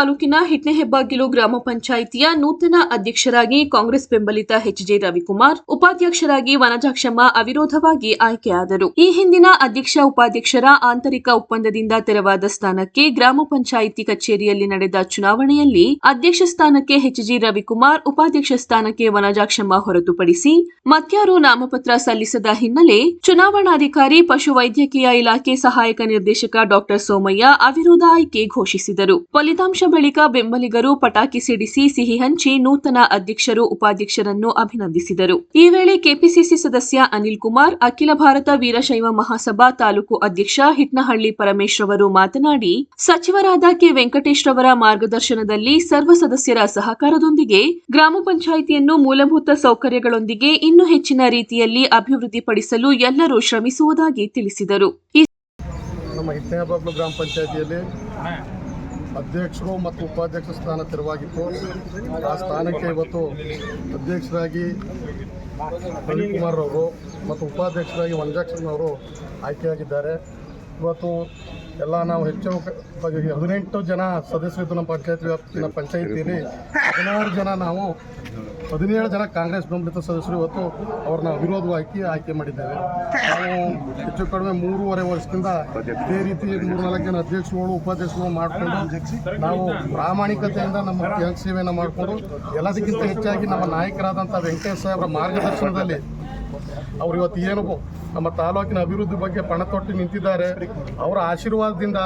ತಾಲೂಕಿನ ಹಿಟ್ನೆಹೆಬ್ಬಾಗಿಲು ಗ್ರಾಮ ಪಂಚಾಯಿತಿಯ ನೂತನ ಅಧ್ಯಕ್ಷರಾಗಿ ಕಾಂಗ್ರೆಸ್ ಬೆಂಬಲಿತ ಎಚ್ಜೆ ರವಿಕುಮಾರ್, ಉಪಾಧ್ಯಕ್ಷರಾಗಿ ವನಜಾಕ್ಷಮ್ಮ ಅವಿರೋಧವಾಗಿ ಆಯ್ಕೆಯಾದರು. ಈ ಹಿಂದಿನ ಅಧ್ಯಕ್ಷ ಉಪಾಧ್ಯಕ್ಷರ ಆಂತರಿಕ ಒಪ್ಪಂದದಿಂದ ತೆರವಾದ ಸ್ಥಾನಕ್ಕೆ ಗ್ರಾಮ ಪಂಚಾಯಿತಿ ಕಚೇರಿಯಲ್ಲಿ ನಡೆದ ಚುನಾವಣೆಯಲ್ಲಿ ಅಧ್ಯಕ್ಷ ಸ್ಥಾನಕ್ಕೆ ಎಚ್ಜಿ ರವಿಕುಮಾರ್, ಉಪಾಧ್ಯಕ್ಷ ಸ್ಥಾನಕ್ಕೆ ವನಜಾಕ್ಷಮ್ಮ ಹೊರತುಪಡಿಸಿ ಮತ್ಯಾರು ನಾಮಪತ್ರ ಸಲ್ಲಿಸದ ಹಿನ್ನೆಲೆ ಚುನಾವಣಾಧಿಕಾರಿ ಪಶುವೈದ್ಯಕೀಯ ಇಲಾಖೆ ಸಹಾಯಕ ನಿರ್ದೇಶಕ ಡಾಕ್ಟರ್ ಸೋಮಯ್ಯ ಅವಿರೋಧ ಆಯ್ಕೆ ಘೋಷಿಸಿದರು. ಫಲಿತಾಂಶ ಬಳಿಕ ಬೆಂಬಲಿಗರು ಪಟಾಕಿ ಸಿಡಿಸಿ ಸಿಹಿ ಹಂಚಿ ನೂತನ ಅಧ್ಯಕ್ಷರು ಉಪಾಧ್ಯಕ್ಷರನ್ನು ಅಭಿನಂದಿಸಿದರು. ಈ ವೇಳೆ ಕೆಪಿಸಿಸಿ ಸದಸ್ಯ ಅನಿಲ್ ಕುಮಾರ್, ಅಖಿಲ ಭಾರತ ವೀರಶೈವ ಮಹಾಸಭಾ ತಾಲೂಕು ಅಧ್ಯಕ್ಷ ಹಿಟ್ನಹಳ್ಳಿ ಪರಮೇಶ್ ರವರು ಮಾತನಾಡಿ, ಸಚಿವರಾದ ಕೆ ವೆಂಕಟೇಶ್ ರವರ ಮಾರ್ಗದರ್ಶನದಲ್ಲಿ ಸರ್ವ ಸದಸ್ಯರ ಸಹಕಾರದೊಂದಿಗೆ ಗ್ರಾಮ ಪಂಚಾಯಿತಿಯನ್ನು ಮೂಲಭೂತ ಸೌಕರ್ಯಗಳೊಂದಿಗೆ ಇನ್ನೂ ಹೆಚ್ಚಿನ ರೀತಿಯಲ್ಲಿ ಅಭಿವೃದ್ಧಿಪಡಿಸಲು ಎಲ್ಲರೂ ಶ್ರಮಿಸುವುದಾಗಿ ತಿಳಿಸಿದರು. ಅಧ್ಯಕ್ಷರು ಮತ್ತು ಉಪಾಧ್ಯಕ್ಷ ಸ್ಥಾನ ತೆರವಾಗಿತ್ತು. ಆ ಸ್ಥಾನಕ್ಕೆ ಇವತ್ತು ಅಧ್ಯಕ್ಷರಾಗಿ ರವಿಕುಮಾರ್ ಅವರು ಮತ್ತು ಉಪಾಧ್ಯಕ್ಷರಾಗಿ ಮಂಜಾಕ್ಷರನವರು ಆಯ್ಕೆಯಾಗಿದ್ದಾರೆ. ಇವತ್ತು ಎಲ್ಲ ನಾವು ಹೆಚ್ಚು ಹದಿನೆಂಟು ಜನ ಸದಸ್ಯರಿದ್ದು ನಮ್ಮ ಪಂಚಾಯತ್ ವ್ಯಾಪ್ತಿನ ಪಂಚಾಯತಿಯಲ್ಲಿ ಹದಿನಾರು ಜನ ನಾವು ಹದಿನೇಳು ಜನ ಕಾಂಗ್ರೆಸ್ ಬೆಂಬಲಿತ ಸದಸ್ಯರು ಇವತ್ತು ಅವ್ರನ್ನ ವಿರೋಧವಾಗಿ ಆಯ್ಕೆ ಮಾಡಿದ್ದೇವೆ ನಾವು ಹೆಚ್ಚು ಕಡಿಮೆ ಮೂರುವರೆ ವರ್ಷದಿಂದ ಇದೇ ರೀತಿ ಮೂರ್ನಾಲ್ಕು ಜನ ಅಧ್ಯಕ್ಷರುಗಳು, ಉಪಾಧ್ಯಕ್ಷರುಗಳು ಮಾಡಿಕೊಂಡು ನಾವು ಪ್ರಾಮಾಣಿಕತೆಯಿಂದ ನಮ್ಮ ಸೇವೆಯನ್ನು ಮಾಡಿಕೊಂಡು ಎಲ್ಲದಕ್ಕಿಂತ ಹೆಚ್ಚಾಗಿ ನಮ್ಮ ನಾಯಕರಾದಂಥ ವೆಂಕಟೇಶ್ ಸಾಹೇಬ್ರ ಮಾರ್ಗದರ್ಶನದಲ್ಲಿ ಅವ್ರು ಇವತ್ತು ಏನು ನಮ್ಮ ತಾಲೂಕಿನ ಅಭಿವೃದ್ಧಿ ಬಗ್ಗೆ ಪಣ ತೊಟ್ಟು ನಿಂತಿದ್ದಾರೆ. ಅವರ ಆಶೀರ್ವಾದದಿಂದ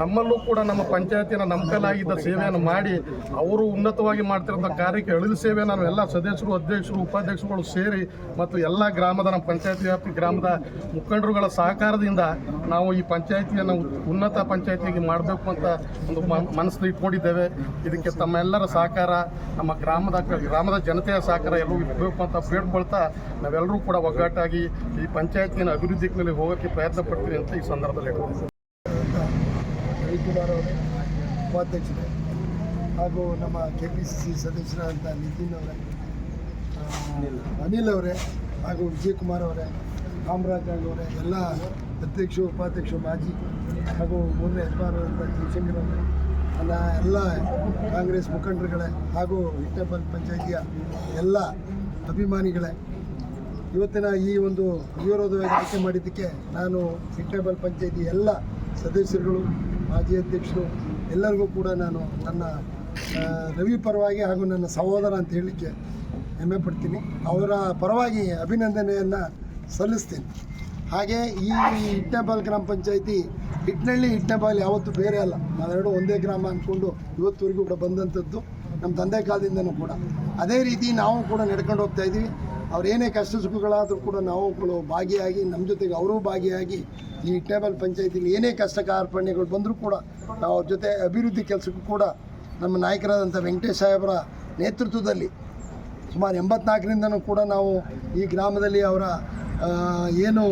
ನಮ್ಮಲ್ಲೂ ಕೂಡ ನಮ್ಮ ಪಂಚಾಯತಿನ ನಂಬಲಾಗಿದ್ದ ಸೇವೆಯನ್ನು ಮಾಡಿ ಅವರು ಉನ್ನತವಾಗಿ ಮಾಡ್ತಿರೋಂಥ ಕಾರ್ಯಕ್ಕೆ ಎಳೆದ ಸೇವೆ ನಾವು ಎಲ್ಲ ಸದಸ್ಯರು, ಅಧ್ಯಕ್ಷರು, ಉಪಾಧ್ಯಕ್ಷರುಗಳು ಸೇರಿ ಮತ್ತು ಎಲ್ಲ ಗ್ರಾಮದ ನಮ್ಮ ಪಂಚಾಯತಿ ವ್ಯಾಪ್ತಿ ಗ್ರಾಮದ ಮುಖಂಡರುಗಳ ಸಹಕಾರದಿಂದ ನಾವು ಈ ಪಂಚಾಯತಿಯನ್ನು ಉನ್ನತ ಪಂಚಾಯತಿಗೆ ಮಾಡಬೇಕು ಅಂತ ಒಂದು ಮನಸ್ಸು ಇಟ್ಕೊಂಡಿದ್ದೇವೆ. ಇದಕ್ಕೆ ತಮ್ಮೆಲ್ಲರ ಸಹಕಾರ, ನಮ್ಮ ಗ್ರಾಮದ ಗ್ರಾಮದ ಜನತೆಯ ಸಹಕಾರ ಎಲ್ಲರೂ ಇರಬೇಕು ಅಂತ ಬೇಡ್ಕೊಳ್ತಾ ನಾವೆಲ್ಲರೂ ಕೂಡ ಒಗ್ಗಟ್ಟಾಗಿ ಈ ಪಂಚಾಯತಿನ ಅಭಿವೃದ್ಧಿ ಮೇಲೆ ಹೋಗೋಕ್ಕೆ ಪ್ರಯತ್ನ ಪಡ್ತೀವಿ ಅಂತ ಈ ಸಂದರ್ಭದಲ್ಲಿ ಉಪಾಧ್ಯಕ್ಷರು, ಹಾಗೂ ನಮ್ಮ ಕೆ ಪಿ ಸಿ ಸಿ ಸದಸ್ಯರಾದಂಥ ನಿತಿನ್ ಅವರೇ ಅನಿಲ್ ಅವರೇ, ಹಾಗೂ ವಿಜಯಕುಮಾರ್ ಅವರೇ, ಕಾಮರಾಜ್ ಅವರೇ, ಎಲ್ಲ ಅಧ್ಯಕ್ಷ ಉಪಾಧ್ಯಕ್ಷರು, ಮಾಜಿ ಹಾಗೂ ಮೂರನೇ ಯಜಮಾನರಾದಂಥ ಶಿವಶಂಕರ್ ಅವರೇ ನನ್ನ ಎಲ್ಲ ಕಾಂಗ್ರೆಸ್ ಮುಖಂಡರುಗಳೇ ಹಾಗೂ ಹಿಟ್ಟಬಲ್ ಪಂಚಾಯಿತಿಯ ಎಲ್ಲ ಅಭಿಮಾನಿಗಳೇ ಇವತ್ತಿನ ಈ ಒಂದು ವಿರೋಧವಾಗಿ ಆಯ್ಕೆ ಮಾಡಿದ್ದಕ್ಕೆ ನಾನು ಸಿಟ್ಟೇಬಲ್ ಪಂಚಾಯತಿ ಎಲ್ಲ ಸದಸ್ಯರುಗಳು, ಮಾಜಿ ಅಧ್ಯಕ್ಷರು ಎಲ್ಲರಿಗೂ ಕೂಡ ನಾನು ನನ್ನ ರವಿ ಪರವಾಗಿ ಹಾಗೂ ನನ್ನ ಸಹೋದರ ಅಂತ ಹೇಳಲಿಕ್ಕೆ ಹೆಮ್ಮೆ ಪಡ್ತೀನಿ. ಅವರ ಪರವಾಗಿ ಅಭಿನಂದನೆಯನ್ನು ಸಲ್ಲಿಸ್ತೀನಿ. ಹಾಗೆ ಈ ಹಿಟ್ನೇಬಾಲ್ ಗ್ರಾಮ ಪಂಚಾಯಿತಿ, ಹಿಟ್ನಳ್ಳಿ ಹಿಟ್ನೇಬಾಲ್ ಯಾವತ್ತೂ ಬೇರೆ ಅಲ್ಲ. ನಾವೆರಡು ಒಂದೇ ಗ್ರಾಮ ಅಂದ್ಕೊಂಡು ಇವತ್ತುವರೆಗೂ ಕೂಡ ಬಂದಂಥದ್ದು ನಮ್ಮ ತಂದೆ ಕಾಲದಿಂದನೂ ಕೂಡ. ಅದೇ ರೀತಿ ನಾವು ಕೂಡ ನಡ್ಕೊಂಡು ಹೋಗ್ತಾ ಇದ್ದೀವಿ. ಅವ್ರು ಏನೇ ಕಷ್ಟ ಸುಖಗಳಾದರೂ ಕೂಡ ನಾವುಗಳು ಭಾಗಿಯಾಗಿ ನಮ್ಮ ಜೊತೆಗೆ ಅವರೂ ಭಾಗಿಯಾಗಿ ಈ ಟೇಬಲ್ ಪಂಚಾಯತಿಲಿ ಏನೇ ಕಷ್ಟ ಕಾರ್ಪಣ್ಯಗಳು ಬಂದರೂ ಕೂಡ ನಾವು ಅವ್ರ ಜೊತೆ ಅಭಿವೃದ್ಧಿ ಕೆಲಸಕ್ಕೂ ಕೂಡ ನಮ್ಮ ನಾಯಕರಾದಂಥ ವೆಂಕಟೇಶ್ ಸಾಹೇಬರ ನೇತೃತ್ವದಲ್ಲಿ ಸುಮಾರು ಎಂಬತ್ನಾಲ್ಕರಿಂದನೂ ಕೂಡ ನಾವು ಈ ಗ್ರಾಮದಲ್ಲಿ ಅವರ ಏನು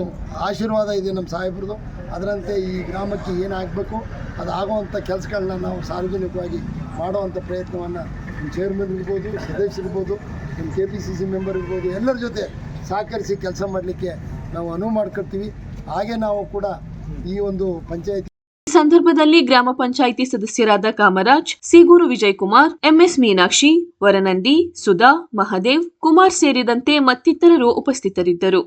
ಆಶೀರ್ವಾದ ಇದೆ ನಮ್ಮ ಸಾಹೇಬ್ರದ್ದು. ಅದರಂತೆ ಈ ಗ್ರಾಮಕ್ಕೆ ಏನಾಗಬೇಕು, ಅದಾಗುವಂಥ ಕೆಲಸಗಳನ್ನ ನಾವು ಸಾರ್ವಜನಿಕವಾಗಿ ಮಾಡುವಂಥ ಪ್ರಯತ್ನವನ್ನು ಚೇರ್ಮನ್ ಇರ್ಬೋದು, ಸದಸ್ಯರಿರ್ಬೋದು ನಮ್ಮ K P C C member ಇರ್ಬೋದು, ಎಲ್ಲರ ಜೊತೆ ಸಹಕರಿಸಿ ಕೆಲಸ ಮಾಡಲಿಕ್ಕೆ ನಾವು ಅನುವು ಮಾಡ್ಕೊಳ್ತೀವಿ ಹಾಗೆ ನಾವು ಕೂಡ ಈ ಒಂದು ಪಂಚಾಯತಿ ಈ ಸಂದರ್ಭದಲ್ಲಿ ಗ್ರಾಮ ಪಂಚಾಯಿತಿ ಸದಸ್ಯರಾದ ಕಾಮರಾಜ್, ಸಿಗೂರು ವಿಜಯಕುಮಾರ್, ಎಂಎಸ್ ಮೀನಾಕ್ಷಿ, ವರನಂದಿ, ಸುಧಾ, ಮಹದೇವ್, ಕುಮಾರ್ ಸೇರಿದಂತೆ ಮತ್ತಿತರರು ಉಪಸ್ಥಿತರಿದ್ದರು.